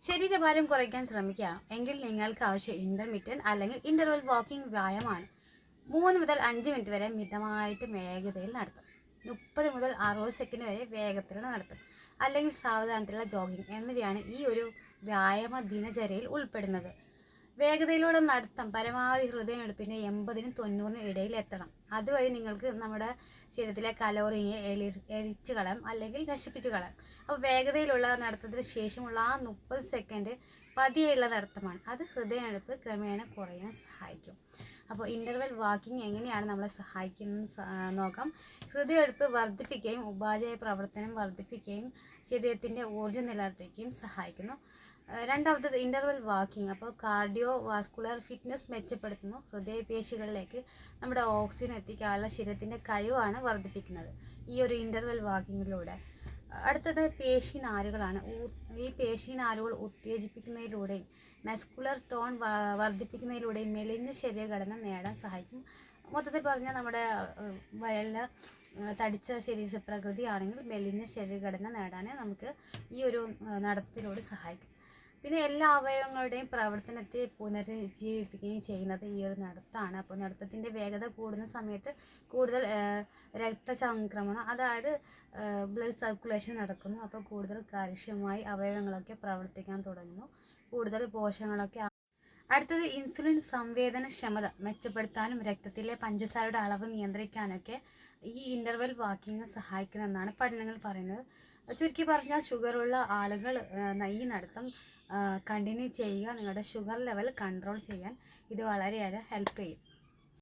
ശരീരഭാരം കുറയ്ക്കാൻ ശ്രമിക്കുകയാണ് എങ്കിൽ നിങ്ങൾക്ക് ആവശ്യം ഇന്റർമീഡിയൻ അല്ലെങ്കിൽ ഇന്റർവൽ വാക്കിംഗ് വ്യായാമമാണ്. മൂന്ന് മുതൽ അഞ്ച് മിനിറ്റ് വരെ മിതമായിട്ട് വേഗതയിൽ നടത്തും. മുപ്പത് മുതൽ അറുപത് സെക്കൻഡ് വരെ വേഗത്തിൽ നടത്തും. അല്ലെങ്കിൽ സാവധാനത്തിലുള്ള ജോഗിങ് എന്നിവയാണ് ഈ ഒരു വ്യായാമ ദിനചര്യയിൽ ഉൾപ്പെടുന്നത്. വേഗതയിലുള്ള നടത്തം പരമാവധി ഹൃദയം ഹൃദയമെടുപ്പിന്റെ എൺപതിനും തൊണ്ണൂറിനും ഇടയിൽ എത്തണം. അതുവഴി നിങ്ങൾക്ക് നമ്മുടെ ശരീരത്തിലെ കലോറിയെ എലി എരിച്ചു കളയാം അല്ലെങ്കിൽ നശിപ്പിച്ചു കളയാം. അപ്പോൾ വേഗതയിലുള്ള നടത്തത്തിന് ശേഷമുള്ള ആ മുപ്പത് സെക്കൻഡ് പതിയെയുള്ള നടത്തമാണ്. അത് ഹൃദയമെടുപ്പ് ക്രമേണ കുറയാൻ സഹായിക്കും. അപ്പോൾ ഇന്റർവെൽ വാക്കിംഗ് എങ്ങനെയാണ് നമ്മളെ സഹായിക്കുന്നത് നോക്കാം. ഹൃദയമെടുപ്പ് വർദ്ധിപ്പിക്കുകയും ഉപാചയ പ്രവർത്തനം വർദ്ധിപ്പിക്കുകയും ശരീരത്തിന്റെ ഊർജം നിലനിർത്തുകയും സഹായിക്കുന്നു. രണ്ടാമത്തത് ഇന്റർവെൽ വാക്കിംഗ് അപ്പോൾ കാർഡിയോ വാസ്കുലർ ഫിറ്റ്നസ് മെച്ചപ്പെടുത്തുന്നു. ഹൃദയപേശികളിലേക്ക് നമ്മുടെ ഓക്സിജൻ എത്തിക്കാനുള്ള ശരീരത്തിന്റെ കഴിവാണ് വർദ്ധിപ്പിക്കുന്നത് ഈ ഒരു ഇന്റർവെൽ വാക്കിങ്ങിലൂടെ അടുത്തത് പേശി നാരുകളാണ് ഈ പേശി നാരുകൾ ഉത്തേജിപ്പിക്കുന്നതിലൂടെയും മസ്കുലർ ടോൺ വർദ്ധിപ്പിക്കുന്നതിലൂടെയും മെലിഞ്ഞ ശരീരഘടന നേടാൻ സഹായിക്കും. മൊത്തത്തിൽ പറഞ്ഞാൽ നമ്മുടെ വയലിൽ തടിച്ച ശരീര പ്രകൃതിയാണെങ്കിൽ മെലിഞ്ഞ ശരീരഘടന നേടാൻ നമുക്ക് ഈ ഒരു നടത്തിലൂടെ സഹായിക്കും. പിന്നെ എല്ലാ അവയവങ്ങളുടെയും പ്രവർത്തനത്തെ പുനരുജ്ജീവിപ്പിക്കുകയും ചെയ്യുന്നത് ഈ ഒരു നടത്തമാണ് അപ്പോൾ നടത്തത്തിന്റെ വേഗത കൂടുന്ന സമയത്ത് കൂടുതൽ രക്തചംക്രമണം അതായത് ബ്ലഡ് സർക്കുലേഷൻ നടക്കുന്നു. അപ്പോൾ കൂടുതൽ കാര്യക്ഷമമായി അവയവങ്ങളൊക്കെ പ്രവർത്തിക്കാൻ തുടങ്ങുന്നു. കൂടുതൽ പോഷകങ്ങളൊക്കെ അടുത്തത് ഇൻസുലിൻ സംവേദനക്ഷമത മെച്ചപ്പെടുത്താനും രക്തത്തിലെ പഞ്ചസാരയുടെ അളവ് നിയന്ത്രിക്കാനൊക്കെ ഈ ഇന്റർവെൽ വാക്കിംഗ് സഹായിക്കുന്നതെന്നാണ് പഠനങ്ങൾ പറയുന്നത്. ചുരുക്കി പറഞ്ഞാൽ ഷുഗറുള്ള ആളുകൾ ഈ നടത്തം കണ്ടിന്യൂ ചെയ്യുക നിങ്ങളുടെ ഷുഗർ ലെവൽ കൺട്രോൾ ചെയ്യാൻ ഇത് വളരെയേറെ ഹെൽപ്പ് ചെയ്യും.